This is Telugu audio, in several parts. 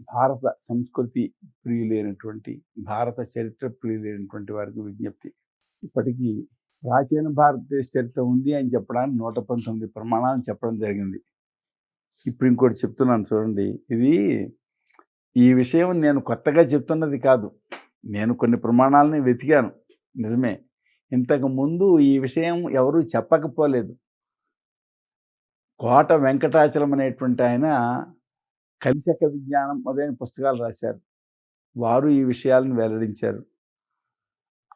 భారత సంస్కృతి ప్రియులైనటువంటి భారత చరిత్ర ప్రియులైనటువంటి వారికి విజ్ఞప్తి. ఇప్పటికీ ప్రాచీన భారతదేశ చరిత్ర ఉంది అని చెప్పడానికి నూట పంతొమ్మిది ప్రమాణాలు చెప్పడం జరిగింది. ఇప్పుడు ఇంకోటి చెప్తున్నాను చూడండి ఇది ఈ విషయం నేను కొత్తగా చెప్తున్నది కాదు. నేను కొన్ని ప్రమాణాలని వెతికాను నిజమే. ఇంతకు ముందు ఈ విషయం ఎవరూ చెప్పకపోలేదు. కోట వెంకటాచలం అనేటువంటి ఆయన కలిచక విజ్ఞానం మొదలైన పుస్తకాలు రాశారు. వారు ఈ విషయాలను వెల్లడించారు.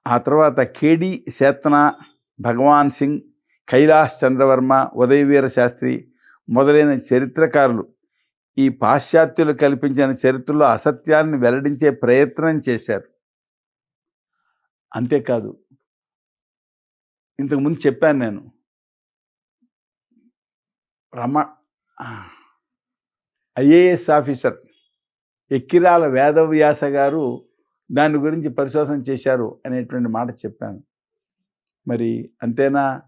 ఆ తర్వాత కేడి సేతన భగవాన్ సింగ్ కైలాష్ చంద్రవర్మ ఉదయవీర శాస్త్రి మొదలైన చరిత్రకారులు ఈ పాశ్చాత్యులు కల్పించిన చరిత్రలో అసత్యాన్ని వెల్లడించే ప్రయత్నం చేశారు. అంతేకాదు ఇంతకుముందు చెప్పాను నేను. Rama I A S officer Ekkirala Vedavyasa గారు దాని గురించి పరిశోధన చేశారు అనేటువంటి మాట చెప్పాను. మరి అంతేనా?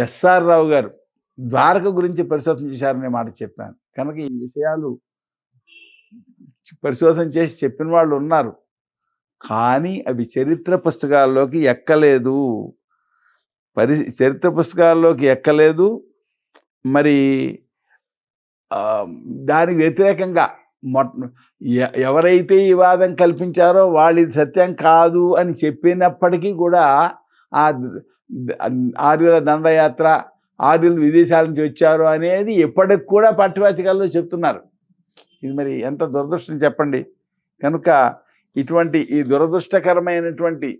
ఎస్ఆర్ రావు గారు ద్వారక గురించి పరిశోధన చేశారనే మాట చెప్పాను. కనుక ఈ విషయాలు పరిశోధన చేసి చెప్పిన వాళ్ళు ఉన్నారు. కానీ అవి చరిత్ర పుస్తకాల్లోకి ఎక్కలేదు. పరి చరిత్ర పుస్తకాల్లోకి ఎక్కలేదు. మరి దానికి వ్యతిరేకంగా మొట్ ఎవరైతే ఈ వాదం కల్పించారో వాళ్ళు ఇది సత్యం కాదు అని చెప్పినప్పటికీ కూడా ఆ ఆర్యుల దండయాత్ర ఆర్యులు విదేశాల నుంచి వచ్చారు అనేది ఎప్పటికి కూడా పట్టువాచకాల్లో చెప్తున్నారు. ఇది మరి ఎంత దురదృష్టం చెప్పండి. కనుక ఇటువంటి ఈ దురదృష్టకరమైనటువంటి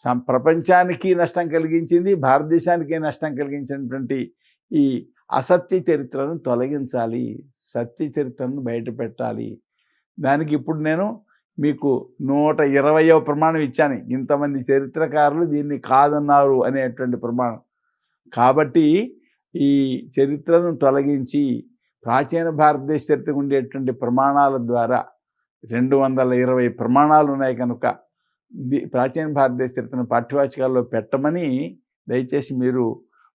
సం ప్రపంచానికి నష్టం కలిగించింది భారతదేశానికి నష్టం కలిగించినటువంటి ఈ అసత్య చరిత్రను తొలగించాలి సత్య చరిత్రను బయట పెట్టాలి. దానికి ఇప్పుడు నేను మీకు నూట ఇరవయో ప్రమాణం ఇచ్చాను. ఇంతమంది చరిత్రకారులు దీన్ని కాదన్నారు అనేటువంటి ప్రమాణం. కాబట్టి ఈ చరిత్రను తొలగించి ప్రాచీన భారతదేశ చరిత్రకు ఉండేటువంటి ప్రమాణాల ద్వారా రెండు వందల ఇరవై ప్రమాణాలు ఉన్నాయి కనుక ప్రాచీన భారతదేశ చరిత్రను పాఠ్యవాచకాల్లో పెట్టమని దయచేసి మీరు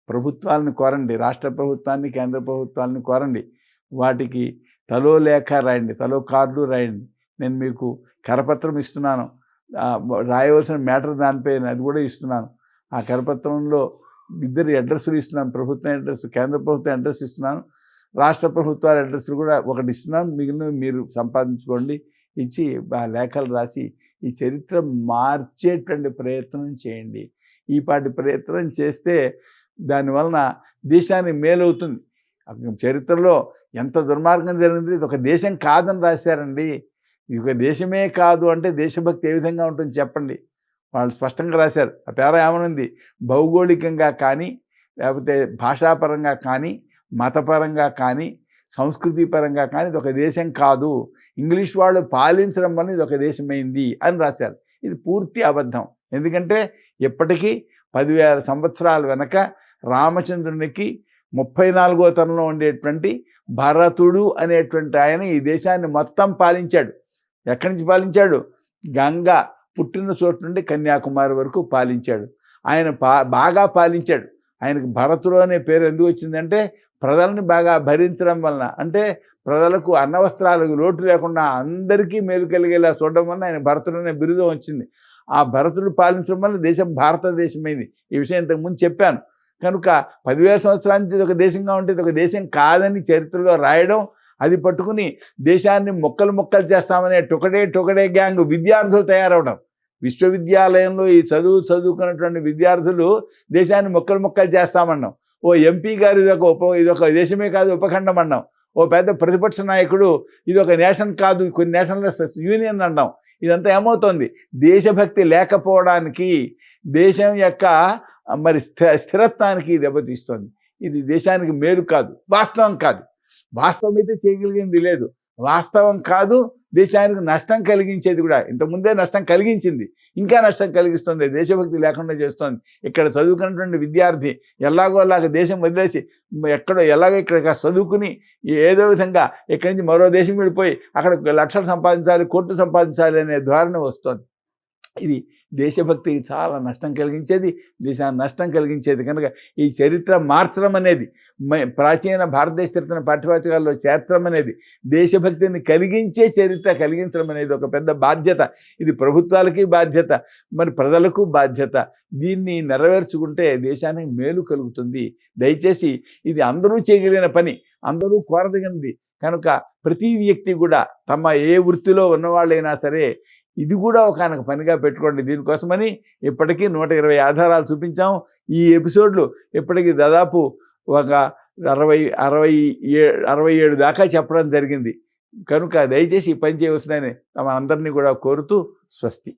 ప్రభుత్వాలను కోరండి రాష్ట్ర ప్రభుత్వాన్ని కేంద్ర ప్రభుత్వాలను కోరండి. వాటికి తలో లేఖ రాయండి తలో కార్డు రాయండి. నేను మీకు కరపత్రం ఇస్తున్నాను. రాయవలసిన మ్యాటర్ దానిపై అది కూడా ఇస్తున్నాను. ఆ కరపత్రంలో ఇద్దరు అడ్రస్లు ఇస్తున్నాను. ప్రభుత్వం అడ్రస్ కేంద్ర ప్రభుత్వం అడ్రస్ ఇస్తున్నాను. రాష్ట్ర ప్రభుత్వాల అడ్రస్లు కూడా ఒకటి ఇస్తున్నాను. మిగిలిన మీరు సంపాదించుకోండి. ఇచ్చి ఆ లేఖలు రాసి ఈ చరిత్ర మార్చేటువంటి ప్రయత్నం చేయండి. ఈ పాటి ప్రయత్నం చేస్తే దానివలన దేశానికి మేలవుతుంది. చరిత్రలో ఎంత దుర్మార్గం జరిగింది ఇది ఒక దేశం కాదని రాశారండి. ఇది ఒక దేశమే కాదు అంటే దేశభక్తి ఏ విధంగా ఉంటుంది చెప్పండి. వాళ్ళు స్పష్టంగా రాశారు. ఆ పేర ఏమనుంది? భౌగోళికంగా కానీ లేకపోతే భాషాపరంగా కానీ మతపరంగా కానీ సంస్కృతి పరంగా కానీ ఇది ఒక దేశం కాదు. ఇంగ్లీష్ వాళ్ళు పాలించడం వల్ల ఇది ఒక దేశమైంది అని రాశారు. ఇది పూర్తి అబద్ధం. ఎందుకంటే ఇప్పటికీ పదివేల సంవత్సరాల వెనక రామచంద్రునికి ముప్పై నాలుగో తరంలో ఉండేటువంటి భరతుడు అనేటువంటి ఆయన ఈ దేశాన్ని మొత్తం పాలించాడు. ఎక్కడి నుంచి పాలించాడు? గంగ పుట్టిన చోటు నుండి కన్యాకుమారి వరకు పాలించాడు. ఆయన పా బాగా పాలించాడు. ఆయనకు భరతుడు అనే పేరు ఎందుకు వచ్చిందంటే ప్రజల్ని బాగా భరించడం వలన. అంటే ప్రజలకు అన్నవస్త్రాలకు లోటు లేకుండా అందరికీ మేలు కలిగేలా చూడడం వలన ఆయన భరతుడు అనే బిరుదం వచ్చింది. ఆ భరతుడు పాలించడం వల్ల దేశం భారతదేశమైంది. ఈ విషయం ఇంతకుముందు చెప్పాను. కనుక పదివేల సంవత్సరాల నుంచి ఇది ఒక దేశంగా ఉంటే ఇది ఒక దేశం కాదని చరిత్రలో రాయడం అది పట్టుకుని దేశాన్ని మొక్కలు మొక్కలు చేస్తామనే టొకడే టొకడే గ్యాంగ్ విద్యార్థులు తయారవడం. విశ్వవిద్యాలయంలో ఈ చదువు చదువుకున్నటువంటి విద్యార్థులు దేశాన్ని మొక్కలు మొక్కలు చేస్తామన్నాం. ఓ ఎంపీ గారు ఇది ఒక ఉప ఇదొక దేశమే కాదు ఉపఖండం అన్నాం. ఓ పెద్ద ప్రతిపక్ష నాయకుడు ఇది ఒక నేషన్ కాదు కొన్ని నేషనల్ యూనియన్ అన్నాం. ఇదంతా ఏమవుతోంది? దేశభక్తి లేకపోవడానికి దేశం యొక్క మరి స్థిర స్థిరత్వానికి దెబ్బతీస్తోంది. ఇది దేశానికి మేలు కాదు వాస్తవం కాదు. వాస్తవం అయితే చేయగలిగింది లేదు. వాస్తవం కాదు దేశానికి నష్టం కలిగించేది కూడా. ఇంతకుముందే నష్టం కలిగించింది. ఇంకా నష్టం కలిగిస్తుంది. దేశభక్తి లేకుండా చేస్తోంది. ఇక్కడ చదువుకున్నటువంటి విద్యార్థి ఎలాగో అలాగ దేశం వదిలేసి ఎక్కడో ఎలాగో ఇక్కడ చదువుకుని ఏదో విధంగా ఇక్కడి నుంచి మరో దేశం వెళ్ళిపోయి అక్కడ లక్షలు సంపాదించాలి కోట్లు సంపాదించాలి అనే ధోరణి వస్తుంది. ఇది దేశభక్తికి చాలా నష్టం కలిగించేది దేశాన్ని నష్టం కలిగించేది. కనుక ఈ చరిత్ర మార్చడం అనేది మ- ప్రాచీన భారతదేశ చరిత్రను పాఠ్యవాచకాల్లో చేర్చడం అనేది దేశభక్తిని కలిగించే చరిత్ర కలిగించడం అనేది ఒక పెద్ద బాధ్యత. ఇది ప్రభుత్వాలకి బాధ్యత మరి ప్రజలకు బాధ్యత. దీన్ని నెరవేర్చుకుంటే దేశానికి మేలు కలుగుతుంది. దయచేసి ఇది అందరూ చేయగలిగిన పని అందరూ కోరదగినది. కనుక ప్రతి వ్యక్తి కూడా తమ ఏ వృత్తిలో ఉన్నవాళ్ళైనా సరే ఇది కూడా ఒక ఆయనకు పనిగా పెట్టుకోండి దీనికోసమని ఇప్పటికీ నూట ఇరవై ఆధారాలు చూపించాం. ఈ ఎపిసోడ్లు ఇప్పటికీ దాదాపు ఒక అరవై అరవై ఏ అరవై ఏడు దాకా చెప్పడం జరిగింది. కనుక దయచేసి ఈ పని చేయవలసిందని తమ అందరినీ కూడా కోరుతూ స్వస్తి.